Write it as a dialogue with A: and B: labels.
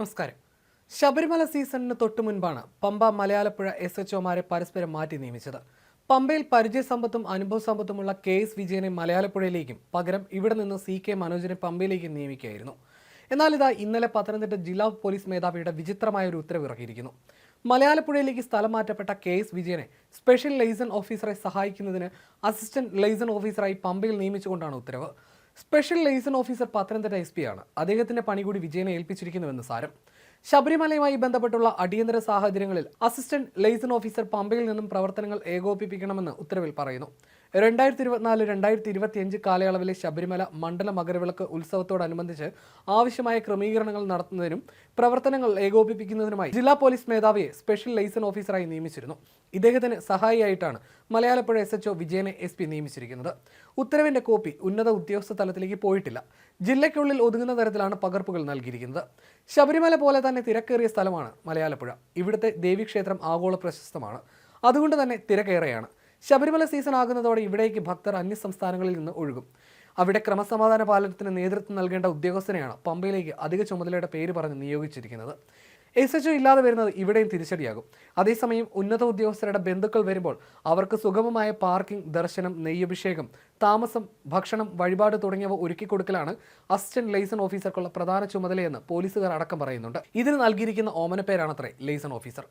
A: നമസ്കാരം. ശബരിമല സീസണിന് തൊട്ടു മുൻപാണ് പമ്പ മലയാളപ്പുഴ എസ് എച്ച് ഒമാരെ പരസ്പരം മാറ്റി നിയമിച്ചത്. പമ്പയിൽ പരിചയസമ്പത്തും അനുഭവ സമ്പത്തുമുള്ള കെ എസ് വിജയനെ മലയാളപ്പുഴയിലേക്കും പകരം ഇവിടെ നിന്ന് സി കെ മനോജിനെ പമ്പയിലേക്കും നിയമിക്കുകയായിരുന്നു. എന്നാൽ ഇതാ ഇന്നലെ പത്തനംതിട്ട ജില്ലാ പോലീസ് മേധാവിയുടെ വിചിത്രമായ ഒരു ഉത്തരവ് ഇറക്കിയിരിക്കുന്നു മലയാളപ്പുഴയിലേക്ക് സ്ഥലം മാറ്റപ്പെട്ട കെ എസ് വിജയനെ സ്പെഷ്യൽ ലൈസൺ ഓഫീസറെ സഹായിക്കുന്നതിന് അസിസ്റ്റന്റ് ലൈസൺ ഓഫീസറായി പമ്പയിൽ നിയമിച്ചുകൊണ്ടാണ് ഉത്തരവ്. Special liaison officer Pathanamthitta S P ആണ്. അദ്ദേഹത്തിന്റെ പണി കൂടി വിജയനെ ഏൽപ്പിച്ചിരിക്കുന്നുവെന്ന് സാരം. ശബരിമലയുമായി ബന്ധപ്പെട്ടുള്ള അടിയന്തര സാഹചര്യങ്ങളിൽ അസിസ്റ്റന്റ് ലൈസൺ ഓഫീസർ പമ്പയിൽ നിന്നും പ്രവർത്തനങ്ങൾ ഏകോപിപ്പിക്കണമെന്ന് ഉത്തരവിൽ പറയുന്നു. രണ്ടായിരത്തി ഇരുപത്തിനാല് രണ്ടായിരത്തി ഇരുപത്തിയഞ്ച് കാലയളവിലെ ശബരിമല മണ്ഡല മകരവിളക്ക് ഉത്സവത്തോടനുബന്ധിച്ച് ആവശ്യമായ ക്രമീകരണങ്ങൾ നടത്തുന്നതിനും പ്രവർത്തനങ്ങൾ ഏകോപിപ്പിക്കുന്നതിനുമായി ജില്ലാ പോലീസ് മേധാവിയെ സ്പെഷ്യൽ ലൈസൺ ഓഫീസറായി നിയമിച്ചിരുന്നു. ഇദ്ദേഹത്തിന് സഹായിയായിട്ടാണ് മലയാളപ്പുഴ എസ് എച്ച്ഒ വിജയനെ എസ് പി നിയമിച്ചിരിക്കുന്നത്. ഉത്തരവിന്റെ കോപ്പി ഉന്നത ഉദ്യോഗസ്ഥ തലത്തിലേക്ക് പോയിട്ടില്ല. ജില്ലയ്ക്കുള്ളിൽ ഒതുങ്ങുന്ന തരത്തിലാണ് പകർപ്പുകൾ നൽകിയിരിക്കുന്നത്. ശബരിമല പോലെ തന്നെ തിരക്കേറിയ സ്ഥലമാണ് മലയാളപ്പുഴ. ഇവിടുത്തെ ദേവീക്ഷേത്രം ആഗോള പ്രശസ്തമാണ്. അതുകൊണ്ട് തന്നെ തിരക്കേറെയാണ്. ശബരിമല സീസൺ ആകുന്നതോടെ ഇവിടേക്ക് ഭക്തർ അന്യ സംസ്ഥാനങ്ങളിൽ നിന്ന് ഒഴുകും. അവിടെ ക്രമസമാധാന പാലനത്തിന് നേതൃത്വം നൽകേണ്ട ഉദ്യോഗസ്ഥനെയാണ് പമ്പയിലേക്ക് അധിക ചുമതലയുടെ പേര് പറഞ്ഞ് നിയോഗിച്ചിരിക്കുന്നത്. എസ് എച്ച് ഇല്ലാതെ വരുന്നത് ഇവിടെയും തിരിച്ചടിയാകും. അതേസമയം ഉന്നത ഉദ്യോഗസ്ഥരുടെ ബന്ധുക്കൾ വരുമ്പോൾ അവർക്ക് സുഗമമായ പാർക്കിംഗ് ദർശനം നെയ്യഭിഷേകം താമസം ഭക്ഷണം വഴിപാട് തുടങ്ങിയവ ഒരുക്കി കൊടുക്കലാണ് അസിസ്റ്റന്റ് ലൈസൺ ഓഫീസർക്കുള്ള പ്രധാന ചുമതലയെന്ന് പോലീസുകാർ അടക്കം പറയുന്നുണ്ട്. ഇതിന് നൽകിയിരിക്കുന്ന ഓമനപ്പേരാണത്രേ ലൈസൺ ഓഫീസർ.